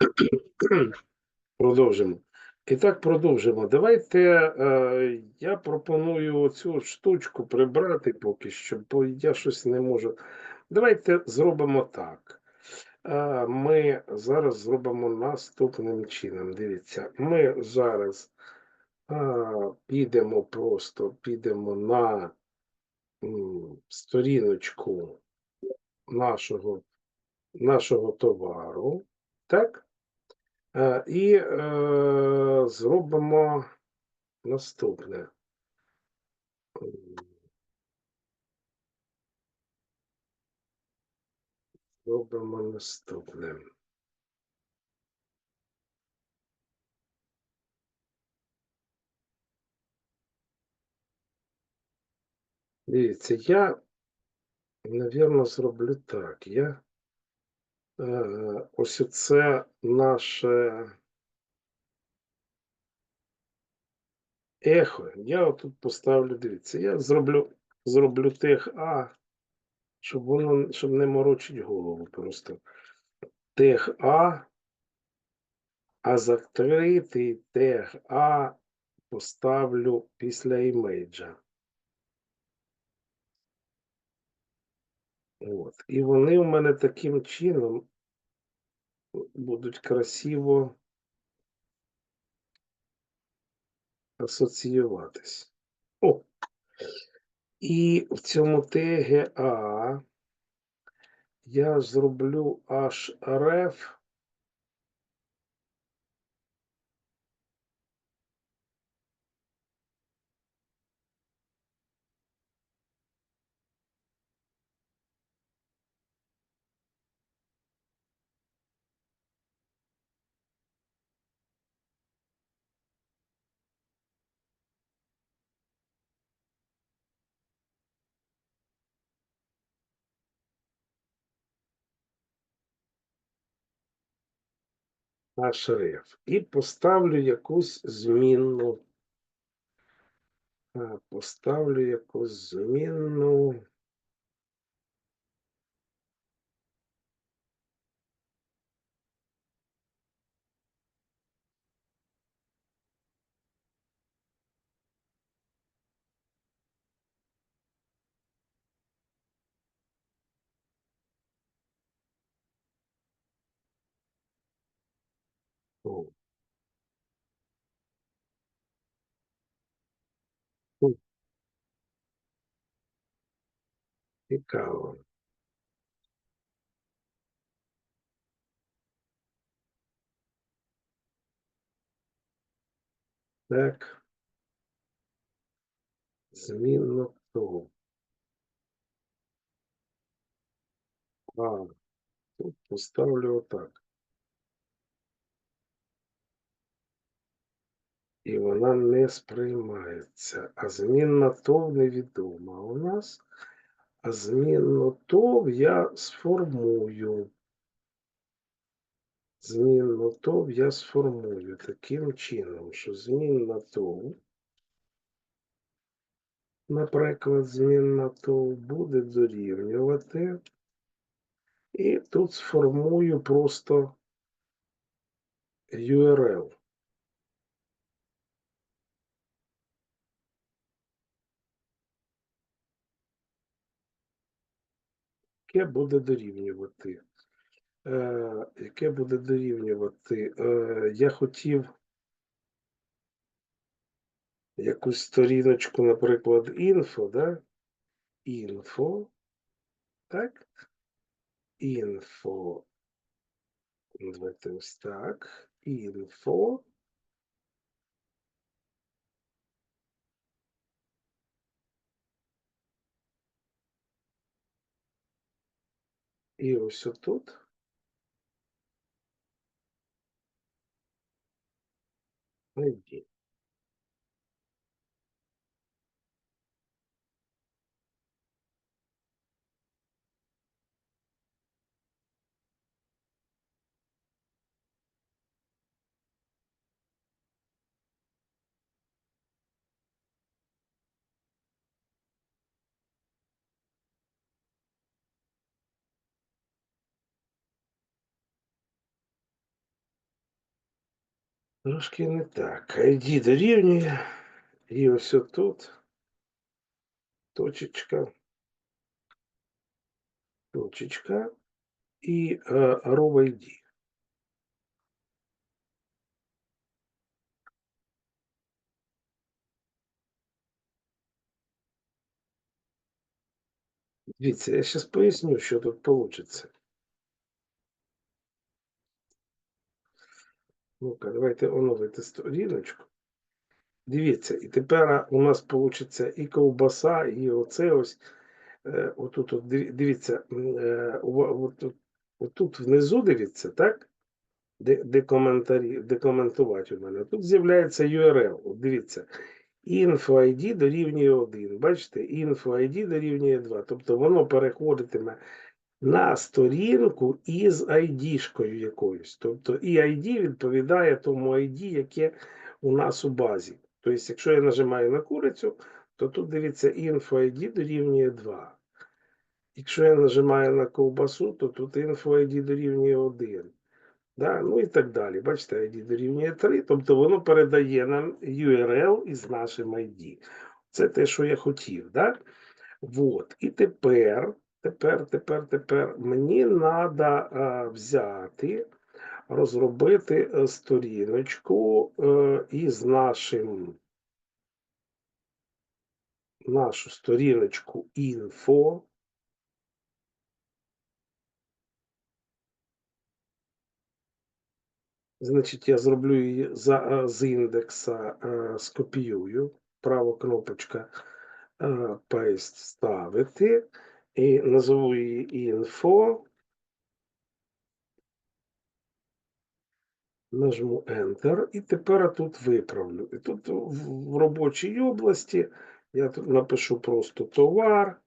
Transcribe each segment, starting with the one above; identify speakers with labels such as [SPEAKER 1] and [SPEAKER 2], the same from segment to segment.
[SPEAKER 1] Продовжимо. І так продовжимо. Давайте е, я пропоную цю штучку прибрати поки що, бо я щось не можу. Давайте зробимо так. Е, ми зараз зробимо наступним чином. Дивіться, ми зараз е, підемо просто підемо на м, сторіночку нашого, нашого товару. Так? Е, І е, зробимо наступне. Зробимо наступне. Дивіться, я, напевно, зроблю так. Я ось це наше ехо. Я отут поставлю, дивіться, я зроблю, зроблю тех А, щоб воно щоб не морочить голову просто. Тех А, а закритий тег А поставлю після імейджа. От. І вони у мене таким чином будуть красиво асоціюватись. О! І в цьому TGA я зроблю href href і поставлю якусь змінну. Поставлю якусь змінну. О. Хм. Цікаво. Так. Змінно то. А, тут поставлю отак. І вона не сприймається. А змінна тов невідома у нас. А змінну тов я сформую. Змінну тов я сформую таким чином, що змінна тов, наприклад, змінна тов буде дорівнювати. І тут сформую просто URL. Яке буде дорівнювати. Е, яке буде дорівнювати. Е, я хотів якусь сторіночку, наприклад, інфо, да? Інфо. Так? Інфо. Давайте ось так. Інфо. І ось отут. ID. Трошки не так. ID дорівнює. І ось тут точечка. Точечка. І е, row ID. Дивіться, я зараз поясню, що тут вийде. Ну-ка, давайте оновити сторіночку. Дивіться, і тепер у нас вийде і ковбаса, і оце ось. Е, отут, от, дивіться, е, отут, отут внизу дивіться, так? Де, де, коментарі, де коментувати у мене. Тут з'являється URL. От дивіться. Info ID дорівнює 1. Бачите, Info ID дорівнює 2. Тобто воно переходитиме на сторінку із ID-шкою якоюсь. Тобто і ID відповідає тому ID, яке у нас у базі. Тобто, якщо я нажимаю на курицю, то тут дивіться Info ID дорівнює 2. Якщо я нажимаю на ковбасу, то тут Info ID дорівнює 1. Да? Ну і так далі. Бачите, ID дорівнює 3. Тобто воно передає нам URL із нашим ID. Це те, що я хотів. Да? Вот. І тепер, тепер, тепер, тепер мені треба взяти, розробити е, сторіночку е, із нашим нашу сторіночку інфо. Значить, я зроблю її за, е, з індекса, скопіюю, права кнопочка Paste ставити і назву її інфо. Нажму Enter і тепер тут виправлю. І тут в, в робочій області я тут напишу просто товар.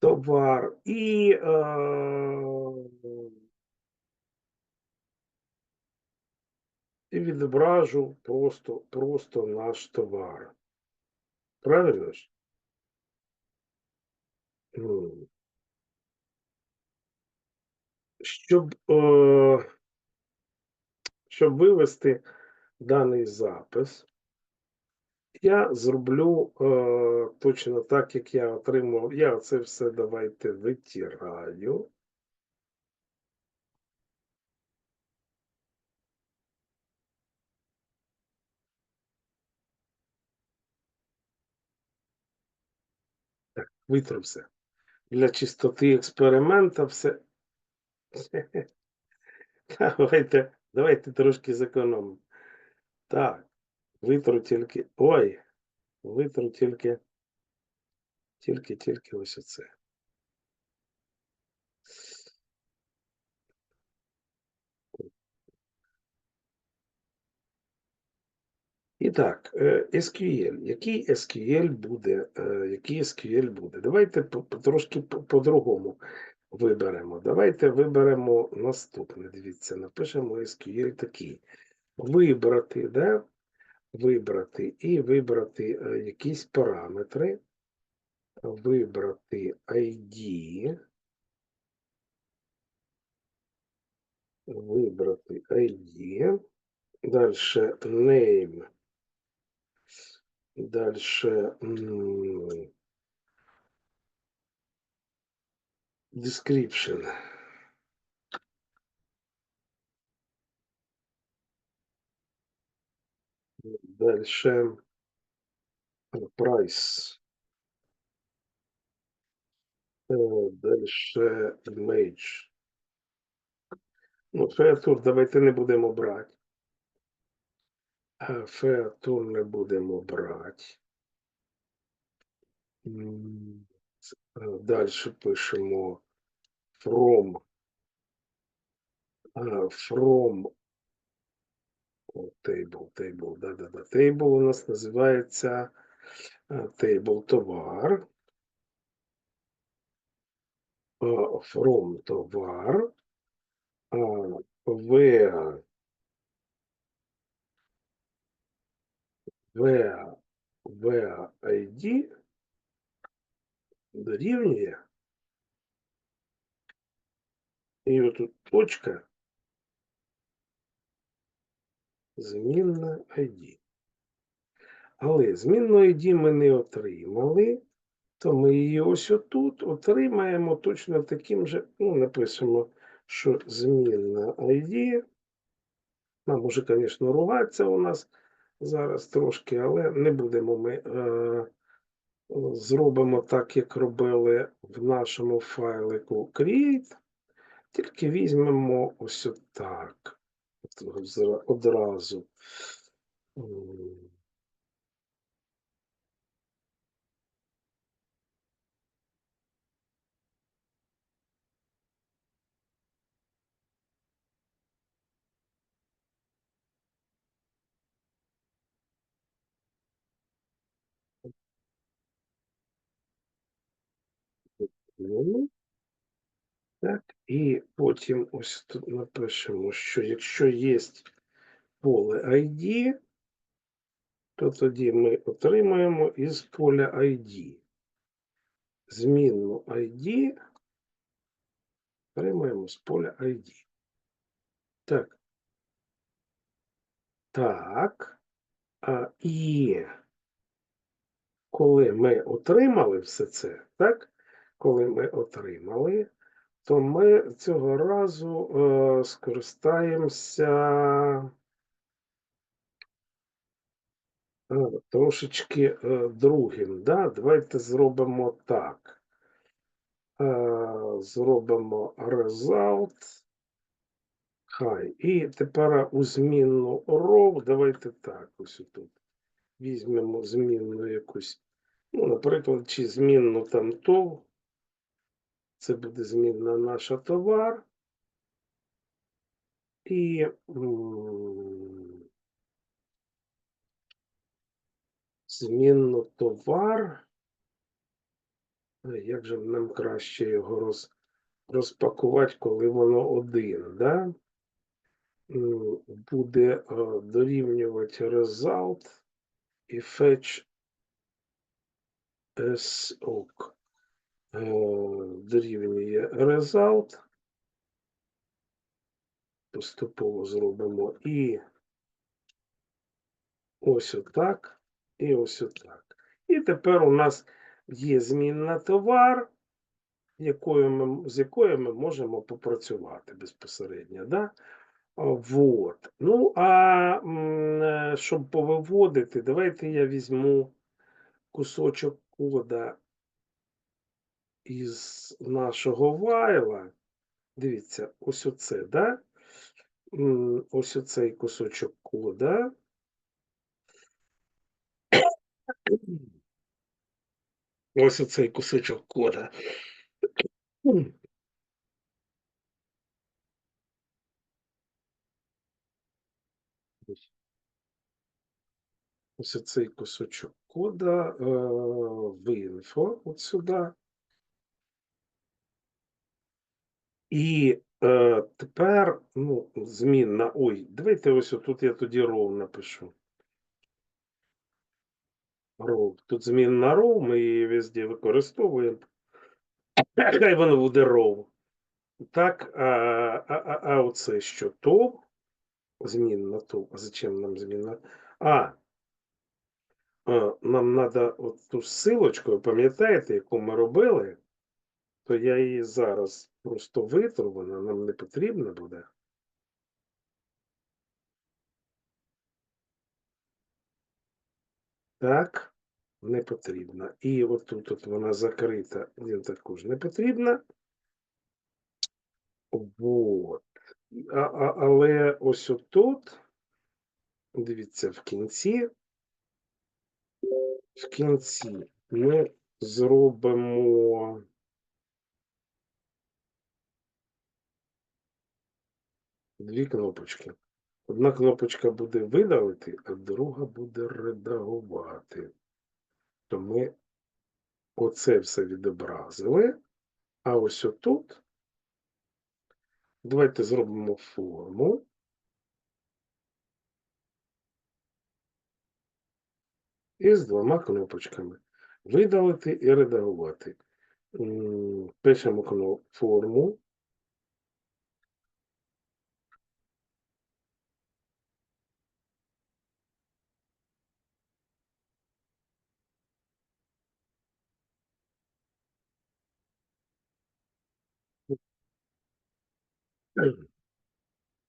[SPEAKER 1] Товар і е, і відображу просто, просто наш товар. Правильно ж? Щоб, е, щоб вивести даний запис, я зроблю е, точно так, як я отримав. Я це все давайте витираю. Витру все. Для чистоти експеримента все. Давайте, давайте трошки зекономимо. Так, витру тільки. Ой, витру тільки. Тільки, тільки ось оце. І так, е, SQL. Який SQL буде? е, Який SQL буде? Давайте трошки по- по-другому виберемо. Давайте виберемо наступне. Дивіться, напишемо SQL такий. Вибрати, да? Вибрати і вибрати е, якісь параметри. Вибрати ID. Вибрати ID. Дальше name. Дальше description. Дальше э, price. Э, Дальше image. Ну, феатур давайте не будемо брати. Е, Феатур не будемо брати. Е, пишемо from. From table, table, да-да-да. Table у нас називається е, table товар. From товар. Where where дорівнює І отут точка. Змінна ID. Але змінну ID ми не отримали, то ми її ось отут отримаємо точно таким же, ну, напишемо, що змінна ID. Нам може, звісно, ругатися у нас зараз трошки, але не будемо ми. Е, зробимо так, як робили в нашому файлику create. Тільки візьмемо ось отак. Одразу. М. Ну, Так, і потім ось тут напишемо, що якщо є поле ID, то тоді ми отримаємо із поля ID. Змінну ID отримаємо з поля ID. Так. Так. А, і коли ми отримали все це, так? Коли ми отримали, то ми цього разу е, скористаємося е, трошечки е, другим. Да? Давайте зробимо так. Е, зробимо result. Хай. І тепер у змінну row, давайте так, ось тут. Візьмемо змінну якусь, ну, наприклад, чи змінну там тов. Це буде змінна наша товар. І м, змінну товар. Е, Як же нам краще його роз, розпакувати, коли воно один, да? Буде е, дорівнювати result і fetch SOC. Е, Дорівнює result. Поступово зробимо і ось отак, і ось отак. І тепер у нас є змінна товар, якою ми, з якою ми можемо попрацювати безпосередньо. Да? Вот. Ну, а е, щоб повиводити, давайте я візьму кусочок кода із нашого вайла. Дивіться, ось оце, да? Ось оцей кусочок кода. Ось оцей кусочок кода. Ось. Оцей кусочок кода в інфо от сюди. І е, тепер, ну, змінна. Ой, давайте ось тут я тоді row напишу. Row. Тут змінна row, ми її везде використовуємо. Хай воно буде row. Так, а, а, а, оце що? То? Змінна то. А зачем нам змінна? А нам треба от ту силочку, пам'ятаєте, яку ми робили? То я її зараз просто витру, вона нам не потрібна буде. Так, не потрібна. І отут от вона закрита, він також не потрібна. Вот. А, а, але ось отут, дивіться, в кінці, в кінці ми зробимо дві кнопочки. Одна кнопочка буде видалити, а друга буде редагувати. То ми оце все відобразили. А ось отут давайте зробимо форму. І з двома кнопочками. Видалити і редагувати. Пишемо форму.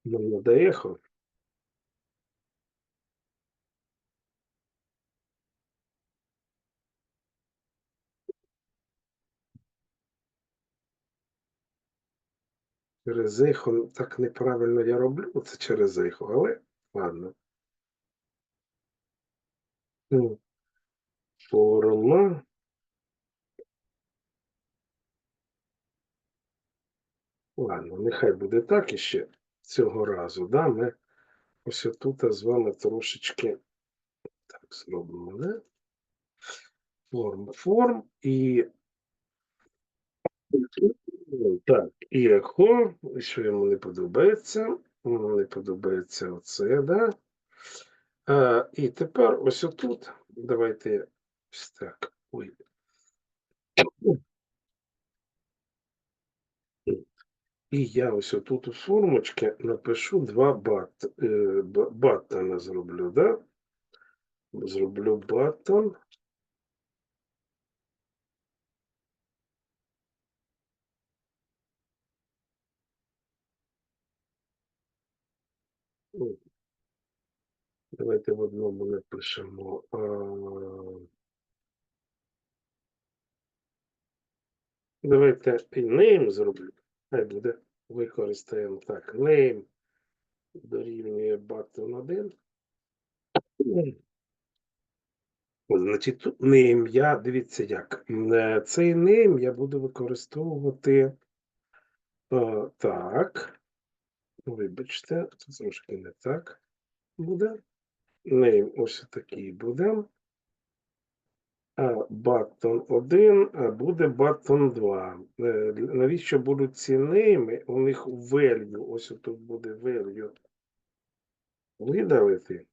[SPEAKER 1] Нам надо ехо. Через ехо так неправильно я роблю це через ехо, але ладно. Ну, Форма. Ладно, нехай буде так іще цього разу. Да? Ми ось тут з вами трошечки так зробимо, да? Форм, форм і так, і ехо, що йому не подобається. Йому не подобається оце, да? А, і тепер ось отут. Давайте ось так. Ой. І я ось отут у формочці напишу два бат, е, баттона зроблю, да? Зроблю баттон. Давайте в одному напишемо. А... Давайте і name зроблю. Хай буде. Використаємо так. Name дорівнює button 1. Значить, тут не ім'я, дивіться як. Е, Цей name я буду використовувати е, так. Вибачте, це трошки не так буде. Name ось такий буде. Button 1 а буде button 2. Е, Навіщо будуть ці нейми? У них value, ось тут буде value. Видалити.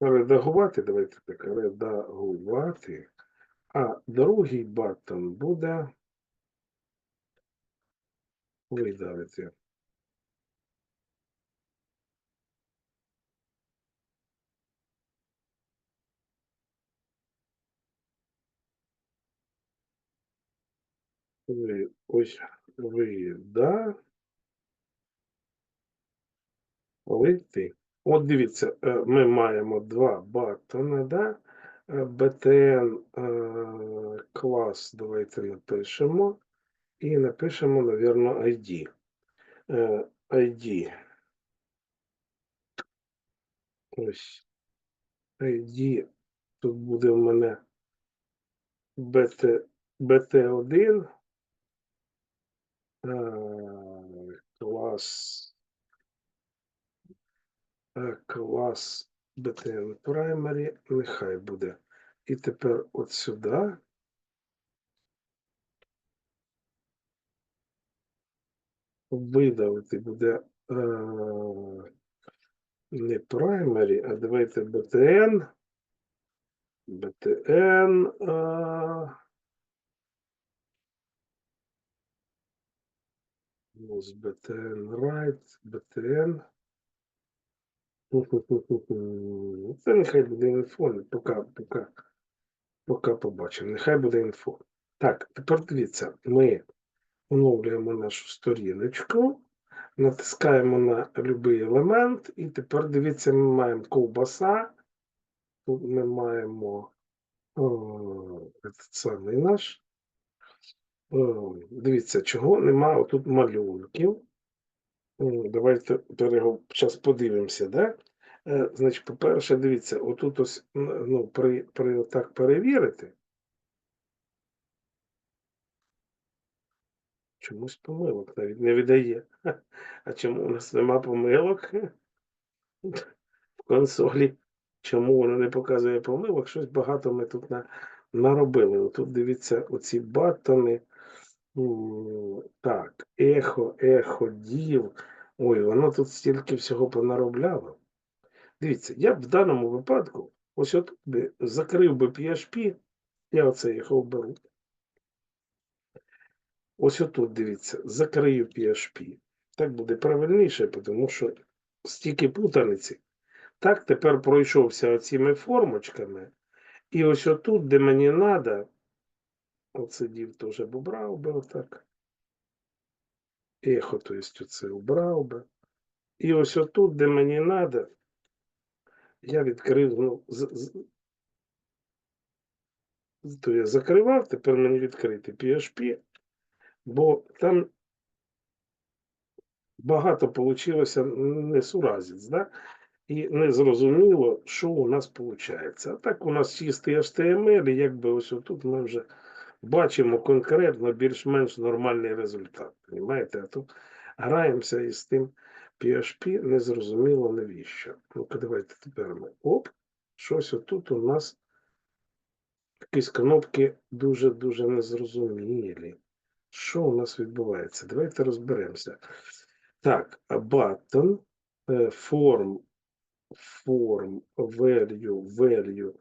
[SPEAKER 1] Редагувати, давайте так, редагувати. А другий баттон буде видалити. Ви, ось вида. Лити. От дивіться, е, ми маємо два баттона, да? Е, BTN е, клас, давайте напишемо. І напишемо, напевно, ID. Е, ID. Ось. ID. Тут буде в мене BT, BT1. Клас. Клас BTN Primary, нехай буде. І тепер от сюди. Видалити буде е, не primary, а давайте BTN. BTN. Е, ось BTN right, BTN. Це нехай буде інфо, поки, поки, поки побачимо. Нехай буде інфо. Так, тепер дивіться, ми оновлюємо нашу сторіночку, натискаємо на будь-який елемент, і тепер дивіться, ми маємо ковбаса. Тут ми маємо о, этот самий наш. О, дивіться, чого немає тут малюнків. М, Давайте зараз подивимося, да? Е, Значить, по-перше, дивіться, отут ось ну, при, при так перевірити. Чомусь помилок навіть не видає. А чому у нас нема помилок в консолі? Чому воно не показує помилок? Щось багато ми тут на, наробили. Отут дивіться, оці баттони. Так, ехо, ехо, дів. Ой, воно тут стільки всього понаробляло. Дивіться, я в даному випадку, ось от закрив би PHP, я оце їх оберу. Ось отут, дивіться, закрию PHP. Так буде правильніше, тому що стільки путаниці. Так, тепер пройшовся оціми формочками, І ось отут, де мені треба, оце дів теж б убрав би отак. Ехо, то есть оце убрав би. І ось отут, де мені треба, я відкрив, ну, з, з, то я закривав, тепер мені відкрити PHP, бо там багато получилося несуразіць, да? і незрозуміло, що у нас виходить. А так у нас чистий HTML, і якби ось отут ми вже бачимо конкретно більш-менш нормальний результат. Понимаєте? А тут граємося із тим PHP, незрозуміло навіщо. Ну-ка, давайте тепер ми. Оп, щось отут у нас якісь кнопки дуже-дуже незрозумілі. Що у нас відбувається? Давайте розберемося. Так, button, е, form, form, value, value,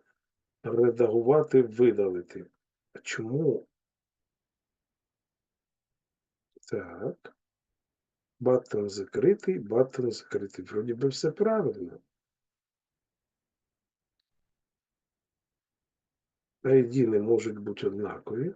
[SPEAKER 1] редагувати, видалити. А чому? Так. Баттон закритий, баттон закритий. Вроді би все правильно. ID не можуть бути однакові.